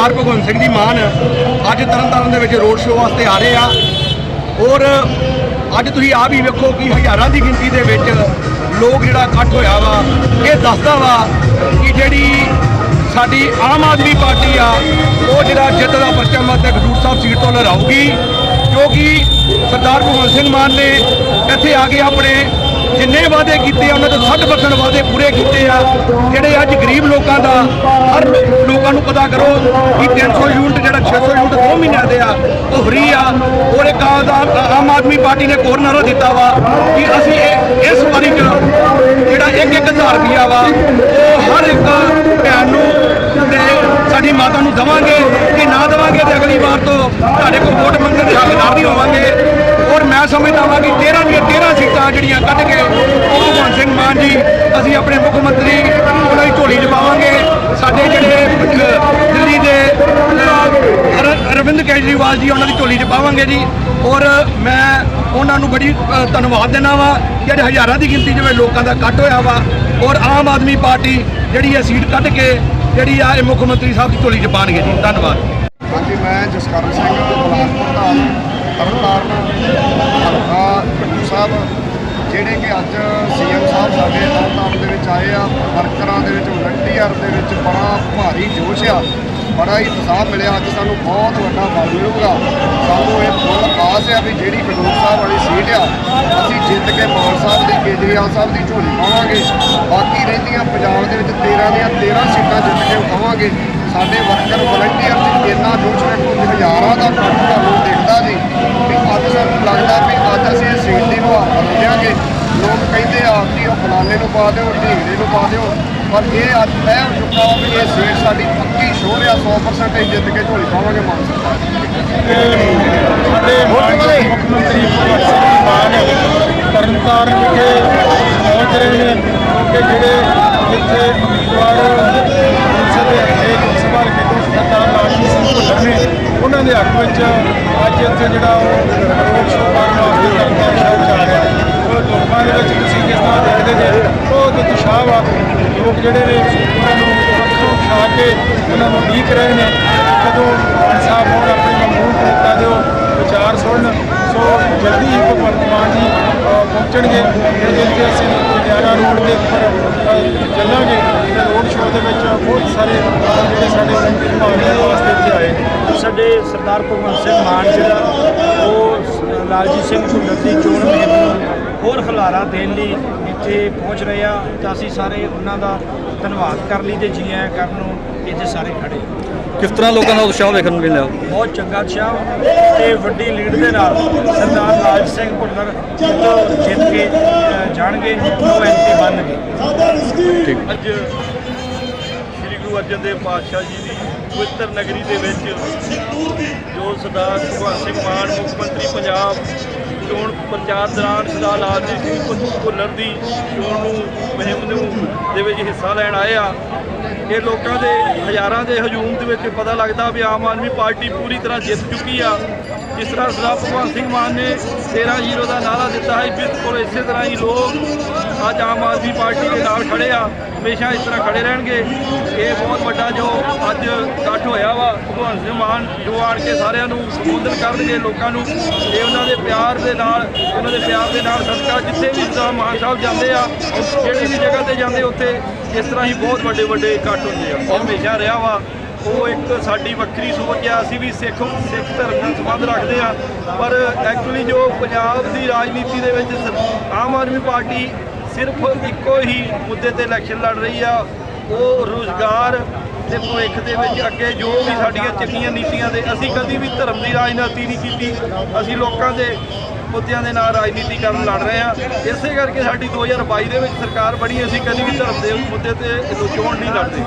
ਸਰਦਾਰ ਭਗਵੰਤ ਸਿੰਘ ਜੀ ਮਾਨ ਅੱਜ ਤਰਨਤਾਰਨ ਦੇ ਵਿੱਚ ਰੋਡ ਸ਼ੋਅ ਵਾਸਤੇ ਆ ਰਹੇ ਆ। ਔਰ ਅੱਜ ਤੁਸੀਂ ਆਪ ਵੀ ਵੇਖੋ ਕਿ ਹਜ਼ਾਰਾਂ ਦੀ ਗਿਣਤੀ ਦੇ ਵਿੱਚ ਲੋਕ ਜਿਹੜਾ ਇਕੱਠ ਹੋਇਆ ਵਾ, ਇਹ ਦੱਸਦਾ ਵਾ ਕਿ ਜਿਹੜੀ ਸਾਡੀ ਆਮ ਆਦਮੀ ਪਾਰਟੀ ਆ, ਉਹ ਜਿਹੜਾ ਜਿੱਤ ਦਾ ਪਰਚਾ ਮਤ ਖਡੂਰ ਸਾਹਿਬ ਸੀਟ ਤੋਂ ਲਹਿਰਾਊਗੀ, ਕਿਉਂਕਿ ਸਰਦਾਰ ਭਗਵੰਤ ਸਿੰਘ ਮਾਨ ਨੇ ਇੱਥੇ ਆ ਕੇ ਆਪਣੇ ਜਿੰਨੇ ਵਾਅਦੇ ਕੀਤੇ ਆ, ਉਹਨਾਂ ਤੋਂ 60% ਵਾਅਦੇ ਪੂਰੇ ਕੀਤੇ ਆ। ਜਿਹੜੇ ਅੱਜ ਗਰੀਬ ਲੋਕਾਂ ਦਾ, ਹਰ ਲੋਕਾਂ ਨੂੰ ਪਤਾ ਕਰੋ ਕਿ 300 ਯੂਨਿਟ ਜਿਹੜਾ 600 ਯੂਨਿਟ 2 ਮਹੀਨਿਆਂ ਦੇ ਆ, ਉਹ ਫ੍ਰੀ ਆ। ਔਰ ਇੱਕ ਆਮ ਆਦਮੀ ਪਾਰਟੀ ਨੇ ਕੋਰ ਨਾਰਾ ਦਿੱਤਾ ਵਾ ਕਿ ਅਸੀਂ ਇਸ ਵਾਰੀ ਜਿਹੜਾ ਇੱਕ ਇੱਕ ਹਜ਼ਾਰ ਰੁਪਿਆ ਵਾ, ਉਹ ਹਰ ਇੱਕ ਭੈਣ ਨੂੰ ਤੇ ਸਾਡੀ ਮਾਤਾ ਨੂੰ ਦਵਾਂਗੇ। ਕਿ ਨਾ ਦਵਾਂਗੇ ਤੇ ਅਗਲੀ ਵਾਰ ਤੋਂ ਤੁਹਾਡੇ ਕੋਲ ਵੋਟ ਮੰਗਣ ਦੇ ਹੱਕਦਾਰ ਨਹੀਂ ਹੋਵਾਂਗੇ। ਔਰ ਮੈਂ ਸਮਝਦਾ ਹਾਂ ਕਿ 13 ਦੀਆਂ 13 ਸੀਟਾਂ ਜਿਹੜੀਆਂ ਕੱਢ ਕੇ ਉਹ ਭਗਵੰਤ ਸਿੰਘ ਮਾਨ ਜੀ, ਅਸੀਂ ਆਪਣੇ ਮੁੱਖ ਮੰਤਰੀ ਉਹਨਾਂ ਦੀ ਝੋਲੀ 'ਚ ਪਾਵਾਂਗੇ ਸਾਡੇ ਜਿਹੜੇ ਦਿੱਲੀ ਦੇ ਅਰਵਿੰਦ ਕੇਜਰੀਵਾਲ ਜੀ, ਉਹਨਾਂ ਦੀ ਝੋਲੀ 'ਚ ਪਾਵਾਂਗੇ ਜੀ। ਔਰ ਮੈਂ ਉਹਨਾਂ ਨੂੰ ਬੜੀ ਧੰਨਵਾਦ ਦੇਣਾ ਵਾ ਕਿ ਅੱਜ ਹਜ਼ਾਰਾਂ ਦੀ ਗਿਣਤੀ 'ਚ ਲੋਕਾਂ ਦਾ ਕੱਟ ਹੋਇਆ ਵਾ। ਔਰ ਆਮ ਆਦਮੀ ਪਾਰਟੀ ਜਿਹੜੀ ਇਹ ਸੀਟ ਕੱਢ ਕੇ ਜਿਹੜੀ ਆ ਇਹ ਮੁੱਖ ਮੰਤਰੀ ਸਾਹਿਬ ਦੀ ਝੋਲੀ 'ਚ ਪਾਣਗੇ ਜੀ। ਧੰਨਵਾਦ। ਹਾਂਜੀ ਮੈਂ ਜਸਕਰਨ ਸਿੰਘ, ਬਲਾਕ ਪ੍ਰਧਾਨ। ਤਰਨਤਾਰਨ ਹਲਕਾ ਭੱਟੂ ਸਾਹਿਬ, ਜਿਹੜੇ ਕਿ ਅੱਜ ਸੀਐਮ ਸਾਹਿਬ ਸਾਡੇ ਤਰਨਤਾਰਨ ਦੇ ਵਿੱਚ ਆਏ ਆ, ਵਰਕਰਾਂ ਦੇ ਵਿੱਚ ਵਲੰਟੀਅਰ ਦੇ ਵਿੱਚ ਬੜਾ ਭਾਰੀ ਜੋਸ਼ ਆ। ਬੜਾ ਹੀ ਉਤਸ਼ਾਹ ਮਿਲਿਆ। ਅੱਜ ਸਾਨੂੰ ਬਹੁਤ ਵੱਡਾ ਬਲ ਮਿਲੂਗਾ। ਸਾਨੂੰ ਇਹ ਬਹੁਤ ਆਸ ਆ ਵੀ ਜਿਹੜੀ ਖਡੂਰ ਸਾਹਿਬ ਵਾਲੀ ਸੀਟ ਆ, ਅਸੀਂ ਜਿੱਤ ਕੇ ਮਾਨ ਸਾਹਿਬ ਦੀ, ਕੇਜਰੀਵਾਲ ਸਾਹਿਬ ਦੀ ਝੋਲੀ ਪਾਵਾਂਗੇ। ਬਾਕੀ ਰਹਿੰਦੀਆਂ ਪੰਜਾਬ ਦੇ ਵਿੱਚ 13 ਦੀਆਂ 13 ਸੀਟਾਂ ਜਿੱਤ ਕੇ ਪਾਵਾਂਗੇ ਸਾਡੇ ਵਰਕਰ ਵਲੰਟੀਅਰ ਦੀ ਇੰਨਾ ਜੋਸ਼ ਰੱਖੋ ਹਜ਼ਾਰਾਂ ਦਾ ਇਕੱਠ ਤੁਹਾਨੂੰ ਦਿਖਦਾ ਜੀ ਵੀ ਅੱਜ ਸਾਨੂੰ ਲੱਗਦਾ ਵੀ ਅੱਜ ਅਸੀਂ ਇਹ ਸੀਟ ਦੀ ਮੁਹਾਰ ਬਦਲ ਲੋਕ ਕਹਿੰਦੇ ਆ ਕਿ ਉਹ ਫਲਾਣੇ ਨੂੰ ਪਾ ਦਿਓ ਢੀਂਗੜੇ ਨੂੰ ਪਾ ਦਿਓ। ਪਰ ਇਹ ਅੱਜ ਤੈਅ ਹੋ ਚੁੱਕਾ ਵਾ ਵੀ ਇਹ ਸੀਟ ਸਾਡੀ ਪੱਕੀ ਸ਼ੋਰ ਆ 100% ਅਸੀਂ ਜਿੱਤ ਕੇ ਝੋਲੀ ਪਾਵਾਂਗੇ ਮਾਨ ਸਰਕਾਰ ਸਾਡੇ ਮਾਨਯੋਗ ਮੁੱਖ ਮੰਤਰੀ ਭਗਵੰਤ ਸਿੰਘ ਮਾਨ ਤਰਨਤਾਰਨ ਵਿਖੇ ਪਹੁੰਚ ਰਹੇ ਨੇ। ਕਿਉਂਕਿ ਜਿਹੜੇ ਇੱਥੇ ਉਮੀਦਵਾਰ ਸੰਸਦ ਦੇ ਅੱਗੇ ਲੋਕ ਸਭਾ ਹਲਕੇ ਤੋਂ ਸਰਦਾਰ ਲਾਲਜੀ ਸਿੰਘ ਭੁੱਲਰ ਨੇ, ਉਹਨਾਂ ਦੇ ਹੱਕ ਵਿੱਚ ਅੱਜ ਇੱਥੇ ਜਿਹੜਾ ਉਹ ਰੋਡ ਸ਼ੋਅ ਕਰਨ ਵਾਸਤੇ ਤਰਨਤਾਰਨ ਸ਼ਹਿਰ ਚ ਆ ਰਿਹਾ ਉਹ ਲੋਕਾਂ ਦੇ ਵਿੱਚ ਤੁਸੀਂ ਜਿਸ ਤਰ੍ਹਾਂ ਦੇਖਦੇ ਨੇ, ਬਹੁਤ ਉਤਸ਼ਾਹ ਵਾ। ਲੋਕ ਜਿਹੜੇ ਨੇ, ਉਹਨਾਂ ਨੂੰ ਪੱਖੋਂ ਉਠਾ ਕੇ ਉਹਨਾਂ ਨੂੰ ਉਡੀਕ ਰਹੇ ਨੇ। ਜਦੋਂ ਇਨਸਾਫ਼ ਸਾਹਿਬ ਹੋਣ ਆਪਣੇ ਮਨਮੋਹਨ ਨੇਤਾ ਦੇ ਵਿਚਾਰ ਸੁਣਨ, ਸੋ ਜਲਦੀ ਹੀ ਭਗਵੰਤ ਮਾਨ ਜੀ ਪਹੁੰਚਣਗੇ। ਇਹਦੇ ਵਿੱਚ ਅਸੀਂ ਪਟਿਆਲਾ ਰੋਡ ਦੇ ਉੱਪਰ ਚੱਲਾਂਗੇ। ਰੋਡ ਸ਼ੋਅ ਦੇ ਵਿੱਚ ਬਹੁਤ ਸਾਰੇ ਜਿਹੜੇ ਸਾਡੇ ਸੰਗਠਨ ਭਾਗ ਲੈਣ ਵਾਸਤੇ ਇੱਥੇ ਆਏ ਸਾਡੇ ਸਰਦਾਰ ਭਗਵੰਤ ਸਿੰਘ ਮਾਨ ਜਿਹੜਾ ਉਹ ਲਾਲਜੀਤ ਸਿੰਘ ਭੁੱਲਰ ਦੀ ਚੋਣ ਮੁਹਿੰਮ ਨੂੰ ਹੋਰ ਖਲਾਰਾ ਦੇਣ ਲਈ ਇੱਥੇ ਪਹੁੰਚ ਰਹੇ ਆ ਤਾਂ ਅਸੀਂ ਸਾਰੇ ਉਹਨਾਂ ਦਾ ਧੰਨਵਾਦ ਕਰ ਲਈ ਤੇ ਜੀ ਆਇਆਂ ਕਰਨ ਨੂੰ ਇੱਥੇ ਸਾਰੇ ਖੜੇ। ਕਿਸ ਤਰ੍ਹਾਂ ਲੋਕਾਂ ਦਾ ਉਤਸ਼ਾਹ ਵੇਖਣ ਨੂੰ ਮਿਲਿਆ? ਬਹੁਤ ਚੰਗਾ ਚਾਹ ਤੇ ਵੱਡੀ ਲੀਡ ਦੇ ਨਾਲ ਸਰਦਾਰ ਲਾਲਜੀਤ ਸਿੰਘ ਭੁੱਲਰ ਜਿੱਤੋਂ ਜਿੱਤ ਕੇ ਜਾਣਗੇ ਉਹ ਐਮਪੀ ਬਣਨਗੇ। ਅੱਜ ਸ੍ਰੀ ਗੁਰੂ ਅਰਜਨ ਦੇਵ ਪਾਤਸ਼ਾਹ ਜੀ ਦੀ ਪਵਿੱਤਰ ਨਗਰੀ ਦੇ ਵਿੱਚ ਜੋ ਸਰਦਾਰ ਭਗਵੰਤ ਸਿੰਘ ਮਾਨ ਮੁੱਖ ਮੰਤਰੀ ਪੰਜਾਬ ਚੋਣ ਪ੍ਰਚਾਰ ਦੌਰਾਨ ਸਰਦਾਰ ਲਾਲਜੀਤ ਸਿੰਘ ਭੁੱਲਰ ਦੀ ਚੋਣ ਨੂੰ ਮੁਹਿੰਮ ਨੂੰ ਦੇ ਵਿੱਚ ਹਿੱਸਾ ਲੈਣ ਆਏ ਆ। ਇਹ ਲੋਕਾਂ ਦੇ ਹਜ਼ਾਰਾਂ ਦੇ ਹਜੂਮ ਦੇ ਵਿੱਚ ਪਤਾ ਲੱਗਦਾ ਵੀ ਆਮ ਆਦਮੀ ਪਾਰਟੀ ਪੂਰੀ ਤਰ੍ਹਾਂ ਜਿੱਤ ਚੁੱਕੀ ਆ। ਜਿਸ ਤਰ੍ਹਾਂ ਸਰਦਾਰ ਭਗਵੰਤ ਸਿੰਘ ਮਾਨ ਨੇ 13 ਜ਼ੀਰੋ ਦਾ ਨਾਰਾ ਦਿੱਤਾ ਹੈ ਬਿਲਕੁਲ ਇਸੇ ਤਰ੍ਹਾਂ ਹੀ ਲੋਕ ਅੱਜ ਆਮ ਆਦਮੀ ਪਾਰਟੀ ਦੇ ਨਾਲ ਖੜੇ ਆ, ਹਮੇਸ਼ਾ ਇਸ ਤਰ੍ਹਾਂ ਖੜੇ ਰਹਿਣਗੇ। ਇਹ ਬਹੁਤ ਵੱਡਾ ਜੋ ਅੱਜ ਇਕੱਠ ਹੋਇਆ ਵਾ, ਭਗਵੰਤ ਸਿੰਘ ਮਾਨ ਜੋ ਆਣ ਕੇ ਸਾਰਿਆਂ ਨੂੰ ਸੰਬੋਧਨ ਕਰਨਗੇ ਲੋਕਾਂ ਨੂੰ, ਇਹ ਉਹਨਾਂ ਦੇ ਪਿਆਰ ਦੇ ਨਾਲ, ਉਹਨਾਂ ਦੇ ਪਿਆਰ ਦੇ ਨਾਲ ਸਦਕਾ ਜਿੱਥੇ ਵੀ ਸਰਦਾਰ ਮਾਨ ਸਾਹਿਬ ਜਾਂਦੇ ਆ, ਜਿਹੜੀ ਵੀ ਜਗ੍ਹਾ ਤੇ ਜਾਂਦੇ ਉੱਥੇ ਇਸ ਤਰ੍ਹਾਂ ਹੀ ਬਹੁਤ ਵੱਡੇ ਵੱਡੇ ਇਕੱਠ ਹੁੰਦੇ ਆ। ਉਹ ਹਮੇਸ਼ਾ ਰਿਹਾ ਵਾ। ਉਹ ਇੱਕ ਸਾਡੀ ਵੱਖਰੀ ਸੋਚ ਆ, ਅਸੀਂ ਵੀ ਸਿੱਖ ਸਿੱਖ ਧਰਮ ਨਾਲ ਸੰਬੰਧ ਰੱਖਦੇ ਆ। ਪਰ ਐਕਚੁਅਲੀ ਜੋ ਪੰਜਾਬ ਦੀ ਰਾਜਨੀਤੀ ਦੇ ਵਿੱਚ ਆਮ ਆਦਮੀ ਪਾਰਟੀ ਸਿਰਫ ਇੱਕੋ ਹੀ ਮੁੱਦੇ ਤੇ ਇਲੈਕਸ਼ਨ ਲੜ ਰਹੀ ਆ, ਉਹ ਰੋਜ਼ਗਾਰ ਦੇ ਭਵਿੱਖ ਦੇ ਵਿੱਚ ਅੱਗੇ ਜੋ ਵੀ ਸਾਡੀਆਂ ਚੰਗੀਆਂ ਨੀਤੀਆਂ ਦੇ, ਅਸੀਂ ਕਦੀ ਵੀ ਧਰਮ ਦੀ ਰਾਜਨੀਤੀ ਨਹੀਂ ਕੀਤੀ। ਅਸੀਂ ਲੋਕਾਂ ਦੇ ਮੁੱਦਿਆਂ ਦੇ ਨਾਲ ਰਾਜਨੀਤੀ ਕਰਨ ਲੜ ਰਹੇ ਆ। ਇਸੇ ਕਰਕੇ ਸਾਡੀ 2022 ਦੇ ਵਿੱਚ ਸਰਕਾਰ ਬਣੀ, ਅਸੀਂ ਕਦੀ ਵੀ ਧਰਮ ਦੇ ਮੁੱਦੇ ਤੇ ਚੋਣ ਨਹੀਂ ਲੜਦੇ।